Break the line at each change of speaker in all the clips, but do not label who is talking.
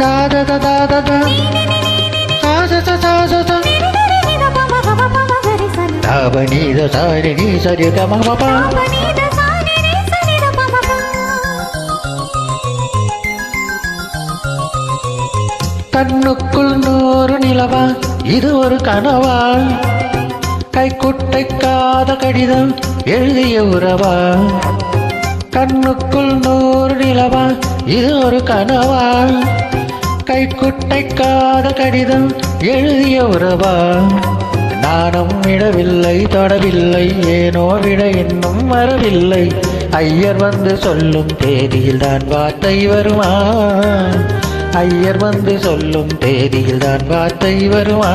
தாத தாத தா சாச சாச சா தாபனீத சாரிணி சரி கம பா கண்ணுக்குள் நூறு நிலவா இது ஒரு கனவா கைக்குட்டைக்காத கடிதம் எழுதிய உறவா கண்ணுக்குள் நூறு நிலவா இது ஒரு கனவா கைக்குட்டைக்காத கடிதம் எழுதிய உறவா? நானும் விடவில்லை தொடவில்லை ஏனோ விட இன்னும் வரவில்லை. ஐயர் வந்து சொல்லும் தேதியில் தான் வார்த்தை வருமா ஐயர் வந்து சொல்லும் தேதியில் தான் வார்த்தை வருமா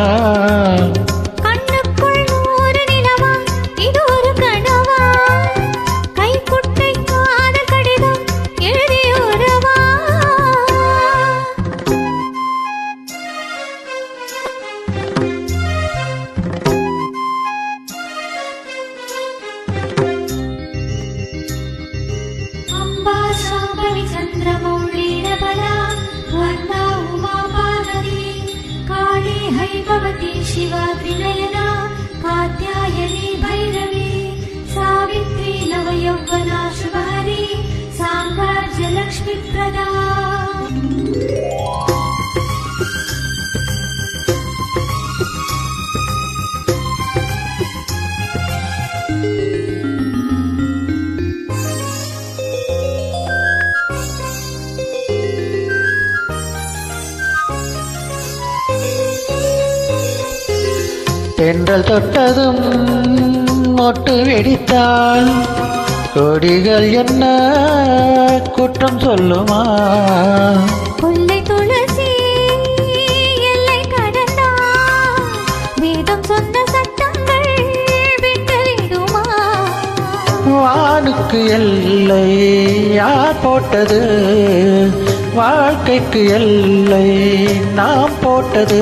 चन्द्रमौळीरबला वर्णा उमा पार्वती काली हैभवती शिवा त्रिनयना। कात्यायनी भैरवी। सावित्री नवयौवना शुभहरी साम्राज्यलक्ष्मीप्रदा
தென்றல் தொட்டதும் மொட்டு வெடித்தால் கொடிகள் என்ன குற்றம் சொல்லுமா?
கொல்லை துளசி எல்லை கடந்தா வேதம் சொன்ன சட்டங்கள் விட்டு விடுமா
வானுக்கு எல்லை யார் போட்டது? வாழ்க்கைக்கு எல்லை நாம் போட்டது.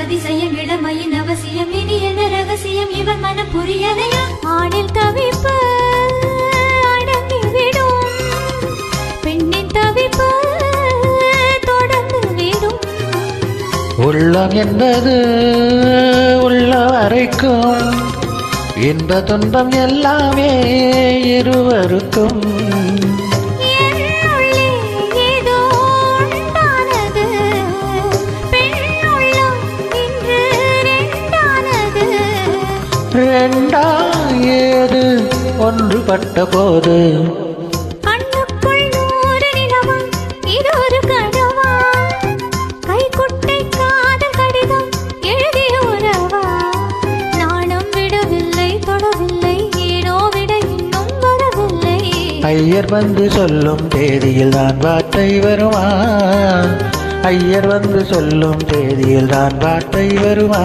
அதிசயம் இளமையின் அவசியம் இனி என்ன ரகசியம் இவன் மனம் புரியலையா ஆணில் தவிப்பு அடங்கிவிடும் பெண்ணின் தவிப்பு தொடர்ந்து விடும்.
உள்ளம் என்பது உள்ள வரைக்கும் இன்ப துன்பம் எல்லாமே இருவருக்கும்.
விட இன்னும் வரவில்லை.
ஐயர் வந்து சொல்லும் தேதியில் தான் வார்த்தை வருமா? ஐயர் வந்து சொல்லும் தேதியில் தான் வார்த்தை வருமா?